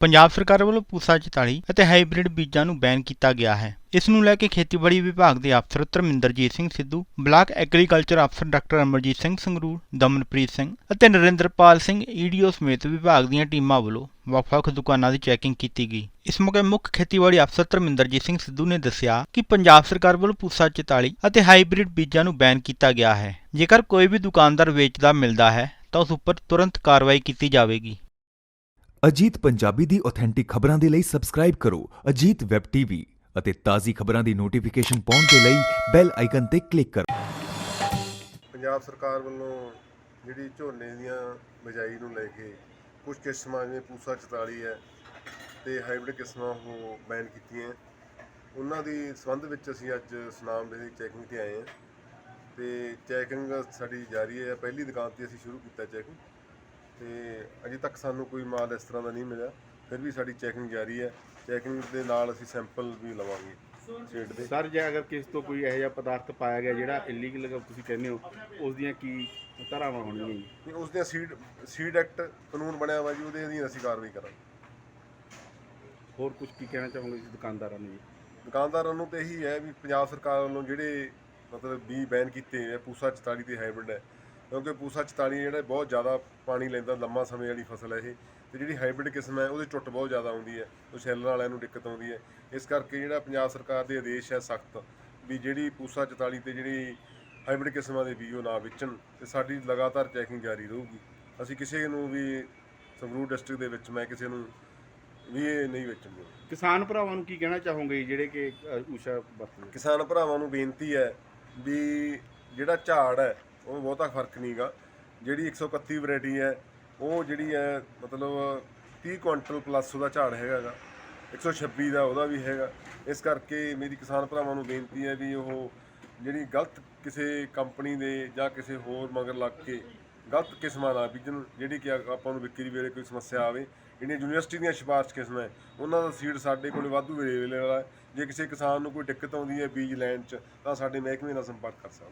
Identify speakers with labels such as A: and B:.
A: ਪੰਜਾਬ ਸਰਕਾਰ ਵੱਲੋਂ ਪੂਸਾ 44 ਅਤੇ ਹਾਈਬ੍ਰਿਡ ਬੀਜਾਂ ਨੂੰ ਬੈਨ ਕੀਤਾ ਗਿਆ ਹੈ। ਇਸ ਨੂੰ ਲੈ ਕੇ ਖੇਤੀਬਾੜੀ ਵਿਭਾਗ ਦੇ ਅਫਸਰ ਧਰਮਿੰਦਰਜੀਤ ਸਿੰਘ ਸਿੱਧੂ, ਬਲਾਕ ਐਗਰੀਕਲਚਰ ਅਫਸਰ ਡਾਕਟਰ ਅਮਰਜੀਤ ਸਿੰਘ ਸੰਗਰੂਰ, ਦਮਨਪ੍ਰੀਤ ਸਿੰਘ ਅਤੇ ਨਰਿੰਦਰਪਾਲ ਸਿੰਘ ਈਡੀਓ ਸਮੇਤ ਵਿਭਾਗ ਦੀਆਂ ਟੀਮਾਂ ਵੱਲੋਂ ਵੱਖ-ਵੱਖ ਦੁਕਾਨਾਂ ਦੀ ਚੈਕਿੰਗ ਕੀਤੀ ਗਈ। ਇਸ ਮੌਕੇ ਮੁੱਖ ਖੇਤੀਬਾੜੀ ਅਫਸਰ ਧਰਮਿੰਦਰਜੀਤ ਸਿੰਘ ਸਿੱਧੂ ਨੇ ਦੱਸਿਆ ਕਿ ਪੰਜਾਬ ਸਰਕਾਰ ਵੱਲੋਂ ਪੂਸਾ 44 ਅਤੇ ਹਾਈਬ੍ਰਿਡ ਬੀਜਾਂ ਨੂੰ ਬੈਨ ਕੀਤਾ ਗਿਆ ਹੈ। ਜੇਕਰ ਕੋਈ ਵੀ ਦੁਕਾਨਦਾਰ ਵੇਚਦਾ ਮਿਲਦਾ ਹੈ, ਤਾਂ ਉਸ ਉੱਪਰ ਤੁਰੰਤ ਕਾਰਵਾਈ ਕੀਤੀ ਜਾਵੇਗੀ।
B: ਅਜੀਤ ਪੰਜਾਬੀ ਦੀ ਆਥੈਂਟਿਕ ਖਬਰਾਂ ਦੇ ਲਈ ਸਬਸਕ੍ਰਾਈਬ ਕਰੋ ਅਜੀਤ ਵੈਬ ਟੀਵੀ ਅਤੇ ਤਾਜ਼ੀ ਖਬਰਾਂ ਦੀ ਨੋਟੀਫਿਕੇਸ਼ਨ ਪਾਉਣ ਦੇ ਲਈ ਬੈਲ ਆਈਕਨ ਤੇ ਕਲਿੱਕ ਕਰੋ।
C: ਪੰਜਾਬ ਸਰਕਾਰ ਵੱਲੋਂ ਜਿਹੜੀ ਝੋਨੇ ਦੀਆਂ ਬਿਜਾਈ ਨੂੰ ਲੈ ਕੇ ਕੁਝ ਕਿਸਮਾਂ ਜਿਵੇਂ ਪੂਸਾ 44 ਹੈ ਤੇ ਹਾਈਬ੍ਰਿਡ ਕਿਸਮਾਂ ਉਹ ਬੈਨ ਕੀਤੀਆਂ ਉਹਨਾਂ ਦੀ ਸੰਬੰਧ ਵਿੱਚ ਅਸੀਂ ਅੱਜ ਸੁਨਾਮ ਦੇ ਦੀ ਚੈਕਿੰਗ ਤੇ ਆਏ ਹਾਂ ਤੇ ਚੈਕਿੰਗ ਸਾਡੀ ਜਾਰੀ ਹੈ। ਪਹਿਲੀ ਦੁਕਾਨ ਤੇ ਅਸੀਂ ਸ਼ੁਰੂ ਕੀਤਾ ਚੈਕਿੰਗ ਤੇ ਅਜੇ ਤੱਕ ਸਾਨੂੰ ਕੋਈ ਮਾਲ ਇਸ ਤਰ੍ਹਾਂ ਦਾ ਨਹੀਂ ਮਿਲਿਆ। ਫਿਰ ਵੀ ਸਾਡੀ ਚੈਕਿੰਗ ਜਾਰੀ ਹੈ। ਚੈਕਿੰਗ ਦੇ ਨਾਲ ਅਸੀਂ ਸੈਂਪਲ ਵੀ ਲਵਾਂਗੇ। ਸਟੇਟ ਦੇ।
D: ਸਰ ਜੇ ਅਗਰ ਕਿਸੇ ਤੋਂ ਕੋਈ ਇਹੋ ਜਿਹਾ ਪਦਾਰਥ ਪਾਇਆ ਗਿਆ ਜਿਹੜਾ ਇਲੀਗਲ ਤੁਸੀਂ ਕਹਿੰਦੇ ਹੋ ਉਸ ਦੀਆਂ ਕੀ ਧਾਰਾਵਾਂ ਹੋਣਗੀਆਂ ਜੀ?
C: ਤੇ ਉਸ ਦੀਆਂ ਸੀਡ ਸੀਡ ਐਕਟ ਕਾਨੂੰਨ ਬਣਿਆ ਵਾ ਜੀ ਉਹਦੇ ਅਧੀਨ ਅਸੀਂ ਕਾਰਵਾਈ ਕਰਾਂਗੇ।
D: ਹੋਰ ਕੁਝ ਕੀ ਕਹਿਣਾ ਚਾਹੋਗੇ ਜੀ ਦੁਕਾਨਦਾਰਾਂ ਨੂੰ ਜੀ?
C: ਦੁਕਾਨਦਾਰਾਂ ਨੂੰ ਤਾਂ ਇਹੀ ਹੈ ਵੀ ਪੰਜਾਬ ਸਰਕਾਰ ਵੱਲੋਂ ਜਿਹੜੇ ਮਤਲਬ ਬੀ ਬੈਨ ਕੀਤੇ ਹੋਏ ਆ ਪੂਸਾ 44 ਤੇ ਹਾਈਬ੍ਰਿਡ ਹੈ ਕਿਉਂਕਿ ਪੂਸਾ 44 ਜਿਹੜਾ ਬਹੁਤ ਜ਼ਿਆਦਾ ਪਾਣੀ ਲੈਂਦਾ ਲੰਮਾ ਸਮੇਂ ਵਾਲੀ ਫਸਲ ਹੈ ਇਹ। ਤੇ ਜਿਹੜੀ ਹਾਈਬ੍ਰਿਡ ਕਿਸਮ ਹੈ ਉਹਦੇ ਟੁੱਟ ਬਹੁਤ ਜ਼ਿਆਦਾ ਆਉਂਦੀ ਹੈ ਉਹ ਸ਼ੈਲਰ ਵਾਲਿਆਂ ਨੂੰ ਦਿੱਕਤ ਆਉਂਦੀ ਹੈ। ਇਸ ਕਰਕੇ ਜਿਹੜਾ ਪੰਜਾਬ ਸਰਕਾਰ ਦੇ ਆਦੇਸ਼ ਹੈ ਸਖਤ ਵੀ ਜਿਹੜੀ ਪੂਸਾ 44 ਤੇ ਜਿਹੜੀ ਹਾਈਬ੍ਰਿਡ ਕਿਸਮਾਂ ਦੇ ਬੀਜ ਉਹ ਨਾ ਵੇਚਣ ਤੇ ਸਾਡੀ ਲਗਾਤਾਰ ਚੈਕਿੰਗ ਜਾਰੀ ਰਹੂਗੀ। ਅਸੀਂ ਕਿਸੇ ਨੂੰ ਵੀ ਸੰਗਰੂਰ ਡਿਸਟ੍ਰਿਕਟ ਦੇ ਵਿੱਚ ਮੈਂ ਕਿਸੇ ਨੂੰ ਵੀ ਇਹ ਨਹੀਂ ਵੇਚਣ ਦੇਵਾਂਗਾ
D: ਕਿਸਾਨ ਭਰਾਵਾਂ ਨੂੰ ਕੀ ਕਹਿਣਾ ਚਾਹੋਗੇ ਜਿਹੜੇ ਕਿ ਊਸ਼ਾ ਵਰਤਦੇ
C: ਕਿਸਾਨ ਭਰਾਵਾਂ ਨੂੰ ਬੇਨਤੀ ਹੈ ਵੀ ਜਿਹੜਾ ਝਾੜ ਹੈ ਉਹ ਬਹੁਤਾ ਫ਼ਰਕ ਨਹੀਂਗਾ। ਜਿਹੜੀ 131 ਵੈਰਾਈਟੀ ਹੈ, ਉਹ ਜਿਹੜੀ ਹੈ, ਮਤਲਬ 30 ਕੁਇੰਟਲ ਪਲੱਸ ਉਹਦਾ ਝਾੜ ਹੈਗਾਗਾ। 126 ਦਾ ਉਹਦਾ ਵੀ ਹੈਗਾ। ਇਸ ਕਰਕੇ ਮੇਰੀ ਕਿਸਾਨ ਭਰਾਵਾਂ ਨੂੰ ਬੇਨਤੀ ਹੈ ਵੀ ਉਹ ਜਿਹੜੀ ਗਲਤ ਕਿਸੇ ਕੰਪਨੀ ਦੇ ਜਾਂ ਕਿਸੇ ਹੋਰ ਮਗਰ ਲੱਗ ਕੇ ਗਲਤ ਕਿਸਮਾਂ ਦਾ ਬੀਜਣ, ਜਿਹੜੀ ਕਿ ਆਪਾਂ ਨੂੰ ਵਿਕਰੀ ਵੇਲੇ ਕੋਈ ਸਮੱਸਿਆ ਆਵੇ। ਜਿਹੜੀਆਂ ਯੂਨੀਵਰਸਿਟੀ ਦੀਆਂ ਸਿਫਾਰਿਸ਼ ਕਿਸਮਾਂ ਹੈ, ਉਹਨਾਂ ਦਾ ਸੀਡ ਸਾਡੇ ਕੋਲ ਵਾਧੂ ਅਵੇਲੇਬਲ ਹੈ ਜੇ ਕਿਸੇ ਕਿਸਾਨ ਨੂੰ ਕੋਈ ਦਿੱਕਤ ਆਉਂਦੀ ਹੈ ਬੀਜ ਲੈਣ 'ਚ, ਤਾਂ ਸਾਡੇ ਮਹਿਕਮੇ ਨਾਲ ਸੰਪਰਕ ਕਰ ਸਕਦਾ